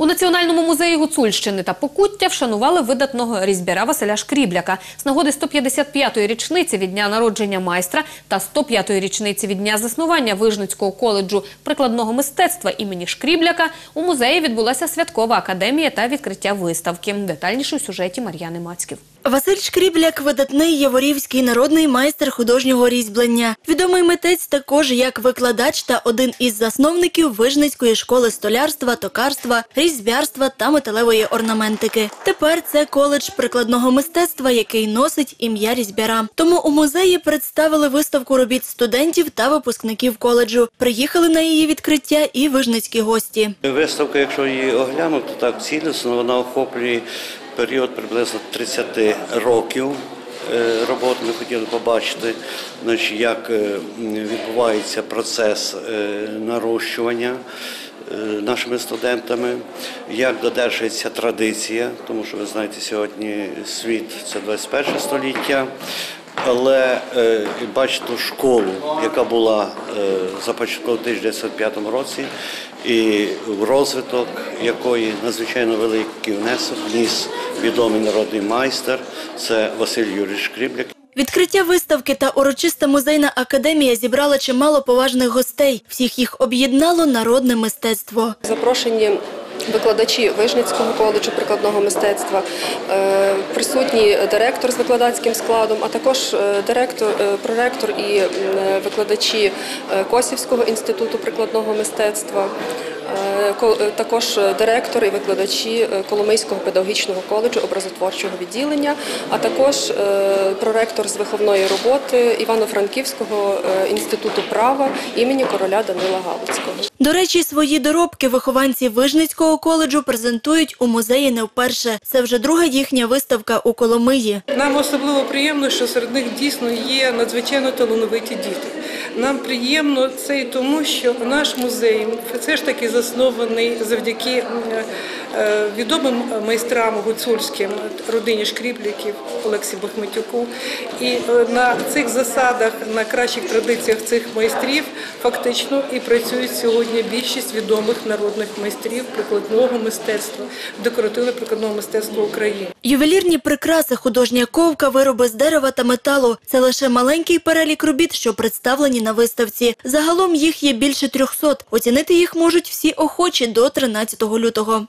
У Національному музеї Гуцульщини та Покуття вшанували видатного різьбяра Василя Шкрібляка з нагоди 155-ї річниці від дня народження майстра та 105-ї річниці від дня заснування Вижницького коледжу прикладного мистецтва імені Шкрібляка. У музеї відбулася святкова академія та відкриття виставки. Детальніше у сюжеті Мар'яни Мацьків. Василь Шкрібляк – видатний яворівський народний майстер художнього різьблення. Відомий митець також як викладач та один із засновників Вижницької школи столярства, токарства, різьбярства та металевої орнаментики. Тепер це коледж прикладного мистецтва, який носить ім'я різьбяра. Тому у музеї представили виставку робіт студентів та випускників коледжу. Приїхали на її відкриття і вижницькі гості. Виставка, якщо її оглянути так цілісно, вона охоплює період приблизно 30 років е, роботи. Ми хотіли побачити, як е, відбувається процес е, нарощування нашими студентами, як додержується традиція, тому що ви знаєте, сьогодні світ це 21 століття. Але е, бачите школу, яка була е, започаткована у 1905 році, і розвиток якої надзвичайно великий внесок вніс відомий народний майстер, це Василь Юрійович Шкрібляк. Відкриття виставки та урочиста музейна академія зібрала чимало поважних гостей. Всіх їх об'єднало народне мистецтво. Запрошені викладачі Вижницького коледжу прикладного мистецтва, присутній директор з викладацьким складом, а також е, директор, е, проректор і викладачі е, Косівського інституту прикладного мистецтва. ко- Також директор і викладачі Коломийського педагогічного коледжу образотворчого відділення, а також проректор з виховної роботи Івано-Франківського інституту права імені короля Данила Галицького. До речі, свої доробки вихованці Вижницького коледжу презентують у музеї не вперше. Це вже друга їхня виставка у Коломиї. Нам особливо приємно, що серед них дійсно є надзвичайно талановиті діти. Нам приємно це і тому, що наш музей все ж таки заснований завдяки е, відомим майстрам гуцульським родині Шкрібляків Олексі Бахметюку. І е, на цих засадах, на кращих традиціях цих майстрів фактично і працюють сьогодні більшість відомих народних майстрів прикладного мистецтва, декоративно-прикладного мистецтва України. Ювелірні прикраси, художня ковка, вироби з дерева та металу – це лише маленький перелік робіт, що представлені на виставці. Загалом їх є більше 300. Оцінити їх можуть всі охочі до 13 лютого.